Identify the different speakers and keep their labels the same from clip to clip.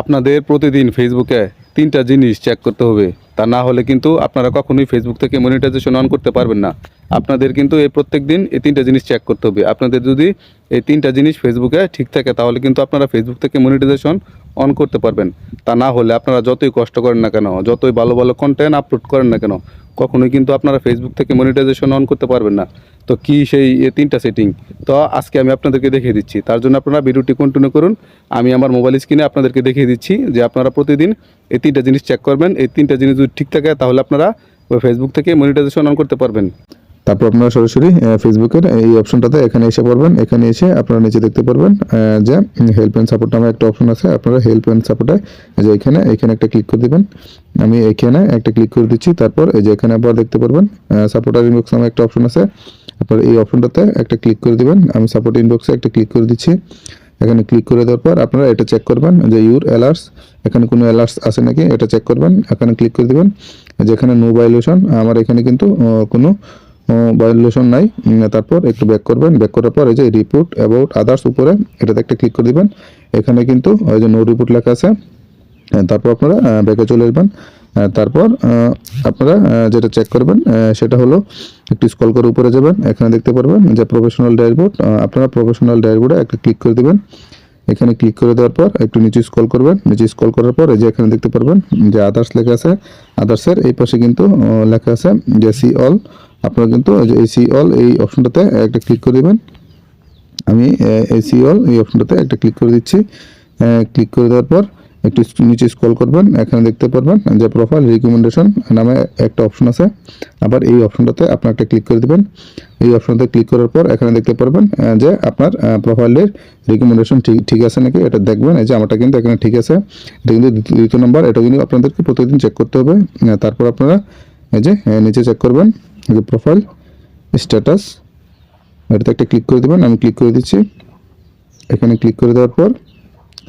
Speaker 1: আপনাদের প্রতিদিন ফেসবুকে তিনটা জিনিস চেক করতে হবে। তা না হলে কিন্তু আপনারা কখনোই ফেসবুক থেকে মনিটাইজেশন অন করতে পারবেন না। আপনাদের কিন্তু এই প্রত্যেক দিন এই তিনটা জিনিস চেক করতে হবে। আপনাদের যদি এই তিনটা জিনিস ফেসবুকে ঠিক থাকে, তাহলে কিন্তু আপনারা ফেসবুক থেকে মনিটাইজেশন অন করতে পারবেন। তা না হলে আপনারা যতই কষ্ট করেন না কেন, যতই ভালো ভালো কন্টেন্ট আপলোড করেন না কেন কখনোই কিন্তু আপনারা ফেসবুক থেকে মনিটাইজেশন অন করতে পারবেন না। তো কি সেই তিনটা সেটিং তো আজকে আমি আপনাদেরকে দেখিয়ে দিচ্ছি। তার জন্য আপনারা ভিডিওটি কন্টিনিউ করুন। আমি আমার মোবাইল স্ক্রিনে আপনাদেরকে দেখিয়ে দিচ্ছি যে আপনারা প্রতিদিন এই তিনটা জিনিস চেক করবেন। এই তিনটা জিনিস যদি ঠিক থাকে, তাহলে আপনারা ফেসবুক থেকে মনিটাইজেশন অন করতে পারবেন।
Speaker 2: তারপর আপনারা সরাসরি ফেসবুকের এই অপশনটাতে এখানে এসে পড়বেন। এখানে এসে আপনারা নিচে দেখতে পারবেন যে হেল্প অ্যান্ড সাপোর্ট নামে একটা অপশন আছে। আপনারা হেল্প অ্যান্ড সাপোর্টে যে এখানে এখানে একটা ক্লিক করে দিবেন। আমি এখানে একটা ক্লিক করে দিচ্ছি তারপর এই যে এখানে আবার দেখতে পারবেন সাপোর্টার ইনবক্স নামে একটা অপশন আছে। আপনার এই অপশনটাতে একটা ক্লিক করে দিবেন। আমি সাপোর্ট ইনবক্সে একটা ক্লিক করে দিচ্ছি। এখানে ক্লিক করে দেওয়ার পর আপনারা এটা চেক করবেন যে ইউর অ্যালার্টস এখানে কোনো অ্যালার্টস আছে নাকি? এটা চেক করবেন এখানে ক্লিক করে দিবেন। যেখানে নো ভাইলেশন আমার এখানে কিন্তু আহ, কোনো ভাইলেশন নাই। তারপর একটু ব্যাক করবেন। ব্যাক করার পর এই যে রিপোর্ট অ্যাবাউট আদার্স উপরে, এটাতে একটা ক্লিক করে দিবেন। এখানে কিন্তু ওই যে নো রিপোর্ট লেখা আছে। তারপর আপনারা ব্যাকে চলে আসবেন। তারপর আপনারা যেটা চেক করবেন সেটা হলো একটু স্কল করে উপরে যাবেন। এখানে দেখতে পারবেন যে প্রফেশনাল ড্যাশবোর্ড আপনারা প্রফেশনাল ড্যাশবোর্ডে একটা ক্লিক করে দিবেন। এখানে ক্লিক করে দেওয়ার পর একটু নিচে স্কল করবেন। নিচে স্ক্রল করার পর এই যে এখানে দেখতে পারবেন যে আদার্স লেখা আছে। আদার্সের এই পাশে কিন্তু লেখা আছে যে সি অল আপনারা কিন্তু এই যে এই সি অল এই অপশনটাতে একটা ক্লিক করে দিবেন। আমি এই সি অল এই অপশনটাতে একটা ক্লিক করে দিচ্ছি। ক্লিক করে দেওয়ার পর একটু নিচে স্ক্রল করবেন, এখানে দেখতে পারবেন যে প্রোফাইল রিকমেন্ডেশন নামে একটা অপশন আছে। আবার এই অপশনটাতে আপনার একটা ক্লিক করে দেবেন। এই অপশনটাতে ক্লিক করার পর এখানে দেখতে পারবেন যে আপনার প্রোফাইলের রিকমেন্ডেশন ঠিক ঠিক আছে নাকি এটা দেখবেন। এই যে আমারটা কিন্তু এখানে ঠিক আছে। এটা কিন্তু দ্বিতীয়- নম্বর এটা কিন্তু আপনাদেরকে প্রতিদিন চেক করতে হবে। তারপর আপনারা এই যে নিচে চেক করবেন। যে প্রোফাইল স্ট্যাটাস এটাতে একটা ক্লিক করে দেবেন, আমি ক্লিক করে দিচ্ছি। এখানে ক্লিক করে দেওয়ার পর,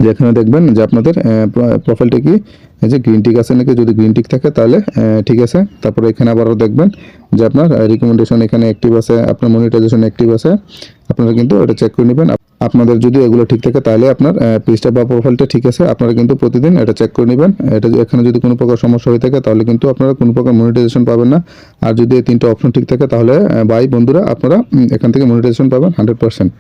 Speaker 2: যে এখানে দেখবেন যে আপনাদের প্রোফাইলটা কি? এই যে গ্রিন টিক আছে নাকি? যদি গ্রিন টিক থাকে তাহলে ঠিক আছে। তারপরে এখানে আবারও দেখবেন যে আপনার রিকমেন্ডেশন এখানে অ্যাক্টিভ আছে, আপনার মনিটাইজেশন অ্যাক্টিভ আছে। আপনারা কিন্তু ওটা চেক করে নেবেন। আপনাদের যদি এগুলো ঠিক থাকে, তাহলে আপনার পেজটা বা প্রোফাইলটা ঠিক আছে, আপনারা কিন্তু প্রতিদিন এটা চেক করে নেবেন। এটা এখানে যদি কোনো প্রকার সমস্যা হয়ে থাকে, তাহলে কিন্তু আপনারা কোনো প্রকার মনিটাইজেশন পাবেন না। আর যদি এই তিনটা অপশন ঠিক থাকে, তাহলে বাই বন্ধুরা, আপনারা এখান থেকে মনিটাইজেশন পাবেন হান্ড্রেড পার্সেন্ট